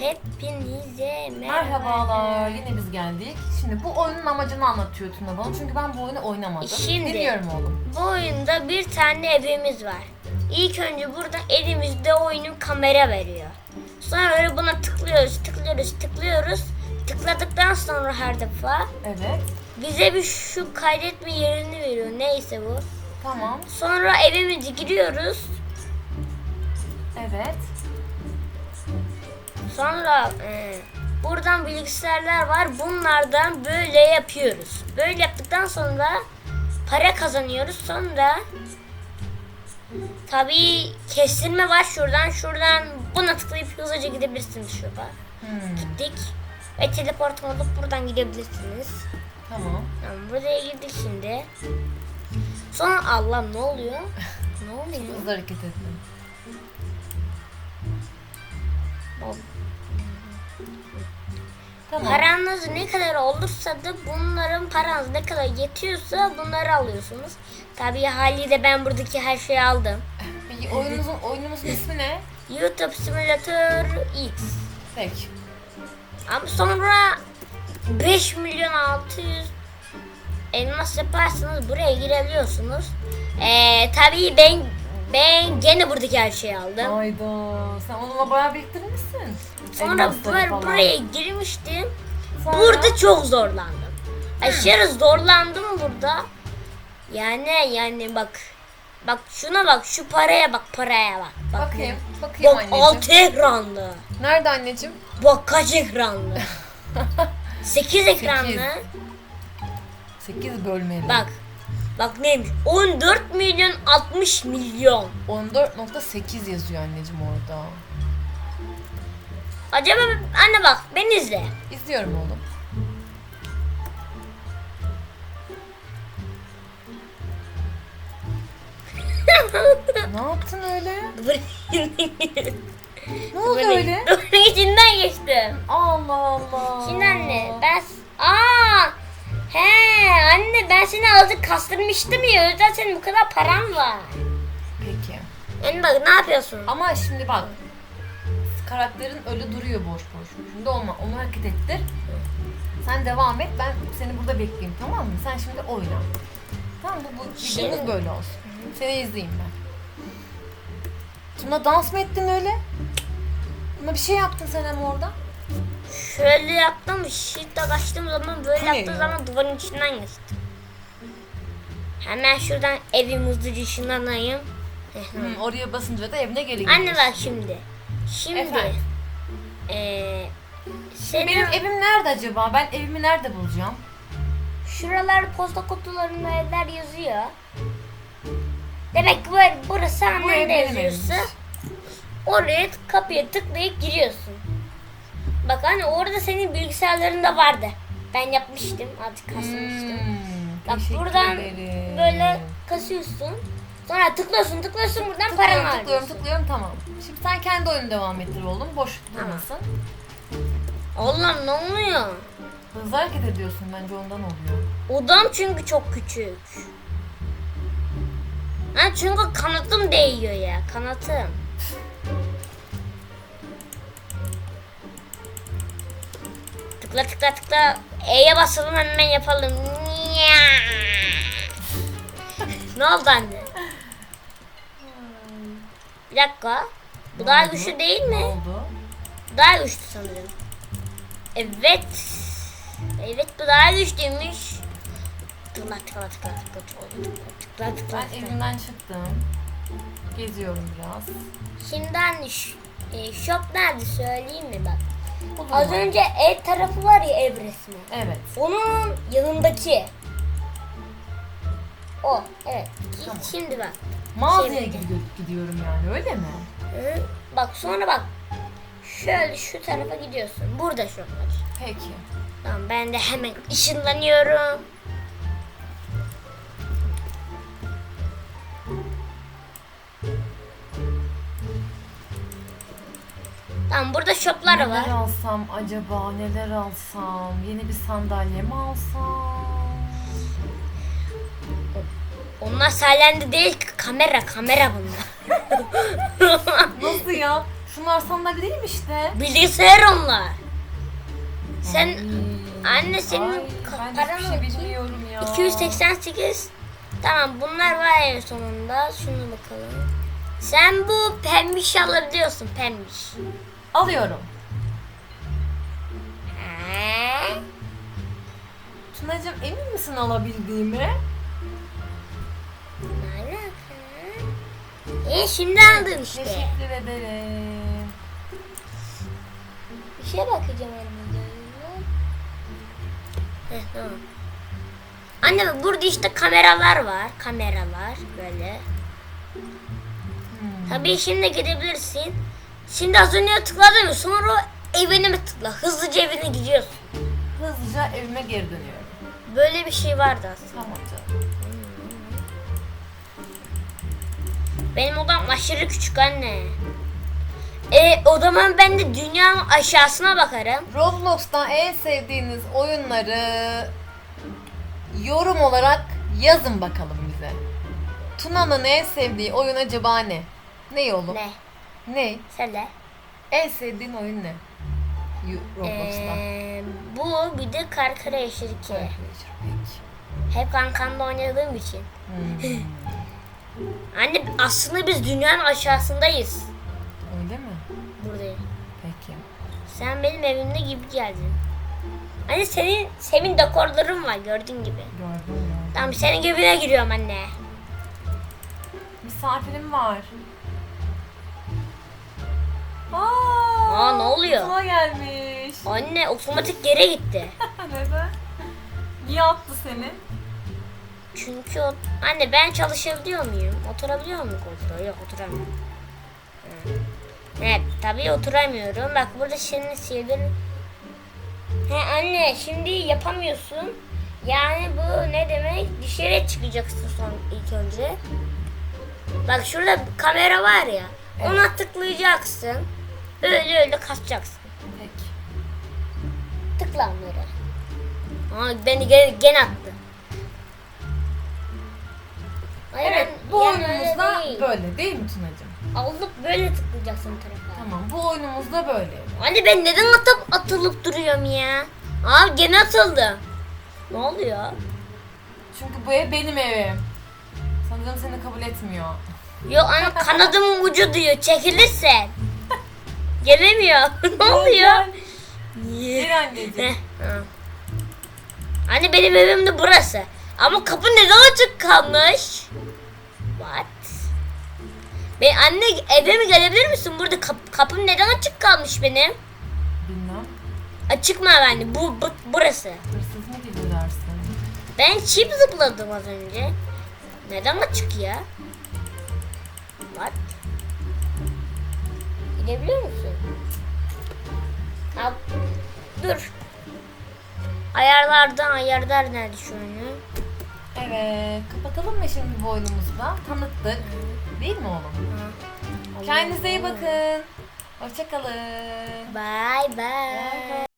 Hepinize merhaba. Merhabalar, yine biz geldik. Şimdi bu oyunun amacını anlatıyor Tuna bana çünkü ben bu oyunu oynamadım. Şimdi- Dinliyorum oğlum. Bu oyunda bir tane evimiz var. İlk önce burada elimizde oyunun kamera veriyor. Sonra öyle buna tıklıyoruz, tıklıyoruz, tıklıyoruz. Tıkladıktan sonra her defa Evet, bize bir şu kaydetme yerini veriyor. Neyse bu. tamam, Sonra evimize giriyoruz. evet. Sonra e, buradan bilgisayarlar var. Bunlardan böyle yapıyoruz. Böyle yaptıktan sonra para kazanıyoruz. Sonra tabii kestirme var şuradan. Şuradan buna tıklayıp hızlıca gidebilirsiniz şurada. Hmm, Gittik. Ve teleport olup buradan gidebilirsiniz. tamam. Tamam buraya girdik şimdi. Sonra Allah ne oluyor? Ne oluyor? Hızlı hareket ettim. Tamam. Paranız ne kadar olursa da bunların paranız ne kadar yetiyorsa bunları alıyorsunuz. Tabii haliyle ben buradaki her şeyi aldım. Peki oyunumuzun, oyunumuzun ismi ne? YouTube Simulator X. Peki. Ama sonra 5 milyon 600 elmas yaparsanız buraya girebiliyorsunuz. Ee, tabii ben ben gene buradaki her şeyi aldım. Hayda, sen onunla bayağı biriktirmişsin. Sonra Elmasları falan. buraya girmiştim. Sonra- Burada çok zorlandım. Aşırı zorlandım burada. Yani yani bak. Bak şuna bak şu paraya bak paraya bak. Bak, Bakayım, bakayım Bak anneciğim. 6 ekranlı. Nerede anneciğim? Bak kaç ekranlı. 8 ekranlı. 8 bölmeli. Bak. Bak neymiş? 14 milyon 60 milyon. 14.8 yazıyor anneciğim orada. Acaba anne bak beni izle. İzliyorum oğlum. ne yaptın öyle? Ne oldu öyle? Duvarın içinden geçtim. Allah Allah. Şimdi anne ben aa he anne ben seni azıcık kastırmıştım ya o yüzden senin bu kadar paran var. Peki. Anne bak ne yapıyorsun? Ama şimdi bak. Karakterin öyle duruyor boş boş. Şimdi olma. Onu hareket ettir. Sen devam et. Ben seni burada bekleyeyim tamam mı? Sen şimdi oyna. Tamam mı? Bu Şimdi- videomuz böyle olsun. Seni izleyeyim ben. Tuna dans mı ettin öyle? Tuna bir şey yaptın sen hem orada. Şöyle yaptım shift'e kaçtığım zaman böyle ne yaptığım ya? zaman duvarın içinden geçtim. Hemen şuradan evim hızlıca ışınlanayım. Hı, oraya basınca da evine geri Anne bak şimdi. Şimdi Efendim? eee senin Benim evim nerede acaba? Ben evimi nerede bulacağım? şuralar posta kutularında evler yazıyor. Demek ki burası annemde yazıyorsa oraya kapıya tıklayıp giriyorsun. Bak hani orada senin bilgisayarlarında vardı. Ben yapmıştım artık kasmıştım. Hmm, Bak buradan ederim. böyle kasıyorsun. Sonra tıklıyorsun tıklıyorsun buradan paranı Tıklıyorum, tıklıyorum, harcıyorsun. tıklıyorum tamam. Şimdi sen kendi oyunu devam ettir oğlum. Boş durmasın. Oğlum ne oluyor? Hızlı hareket ediyorsun bence ondan oluyor. Odam çünkü çok küçük. Ha çünkü kanatım değiyor ya kanatım. Tıkla tıkla tıkla. E'ye basalım hemen yapalım. Ne oldu anne? Bir dakika. Bu Ne daha oldu? güçlü değil Ne mi? oldu? Bu daha güçlü sanırım. Evet. Evet bu daha güçlüymüş. Tıkla tıkla tıkla tıkla tıkla tıkla tıkla Ben tıkla. evimden çıktım. Geziyorum biraz. Şimdi anne e, shop nerede söyleyeyim mi bak. Az önce ev tarafı var ya ev resmi. Evet. Onun yanındaki. O evet. Tamam. Şimdi bak. Mağazaya Şimdi. gidi- gidiyorum yani öyle mi? Hı? Bak sonra bak. Şöyle şu tarafa gidiyorsun. Burada shop var. Peki. Tamam ben de hemen ışınlanıyorum. Tamam burada shoplar Neler var. alsam acaba neler alsam? Yeni bir sandalye mi alsam? Onlar saylendi değil kamera kamera bunlar. Nasıl ya? Şunlar sandalye değil mi işte? Bilgisayar onlar. Sen Ay, anne senin ay, hiçbir paran şey bilmiyorum ya. 288 Tamam bunlar var en sonunda. Şunu bakalım. Sen bu pembiş alabiliyorsun pembiş. Alıyorum. Tunacığım emin misin alaka? E şimdi aldın işte. Teşekkür ederim. Bir şeye bakacağım anne. Heh, tamam. Anne burada işte kameralar var. Kameralar böyle. Hmm. Tabii şimdi gidebilirsin. Şimdi az önce tıkladın mı? Sonra evine mi tıkla? Hızlıca evine gidiyorsun. Hızlıca evime geri dönüyorum. Böyle bir şey vardı aslında. Tamam canım. Benim odam aşırı küçük anne. E o zaman ben de dünyanın aşağısına bakarım. Roblox'tan en sevdiğiniz oyunları yorum olarak yazın bakalım bize. Tuna'nın en sevdiği oyun acaba ne? Ne oğlum? Ne? Ne? Söyle. En sevdiğin oyun ne? Roblox'ta. Ee, bu bir de Karkara Yeşil 2. Peki. Hep kankanda oynadığım için. Hmm, Anne aslında biz dünyanın aşağısındayız. Öyle mi? Buradayım. Peki. Sen benim evimde gibi geldin. Anne senin senin dekorların var gördüğün gibi. Gördüm gördüm. Tamam senin evine giriyorum anne. Misafirim var. Aa, Aa, ne oluyor? Tuna gelmiş. Anne otomatik geri gitti. Neden? Niye attı seni? Çünkü o... Anne ben çalışabiliyor muyum? Oturabiliyor muyum koltuğa? Yok oturamıyorum. Hı. Evet tabii oturamıyorum. Bak burada senin şeylerin... He anne şimdi yapamıyorsun. Yani bu ne demek? Dışarıya çıkacaksın son ilk önce. Bak şurada kamera var ya. Ona tıklayacaksın. Öyle öyle kasacaksın. Peki. Tıkla onları. Aa beni gene, gene attı. Hayır, Evet, ben- bu yani oyunumuzda öyle değil. böyle değil mi Tunacığım? Alıp böyle tıklayacaksın tarafa. Tamam, bu oyunumuzda böyle. Anne ben neden atıp atılıp duruyorum ya? Aa gene atıldım. Ne oluyor? Çünkü bu ev benim evim. Sanırım seni kabul etmiyor. Yo anne kanadımın ucu diyor. Çekilirsen. Gelemiyor. ne oluyor? Niye? Gel anneciğim. Anne benim evim de burası. Ama kapı neden açık kalmış? What? Ben anne eve mi gelebilir misin? Burada kap- kapım neden açık kalmış benim? Bilmem. Açık mı anne? Bu, bu burası. Hırsız mı gibi dersin? Ben çip zıpladım az önce. Neden açık ya? Gidebiliyor musun? Al. Dur. Ayarlardan ayarlar nerede şu an? Evet, kapatalım mı şimdi bu oyunumuzu da? Tanıttık. Değil mi oğlum? Kendinize iyi bakın. Hoşçakalın. Bye bye.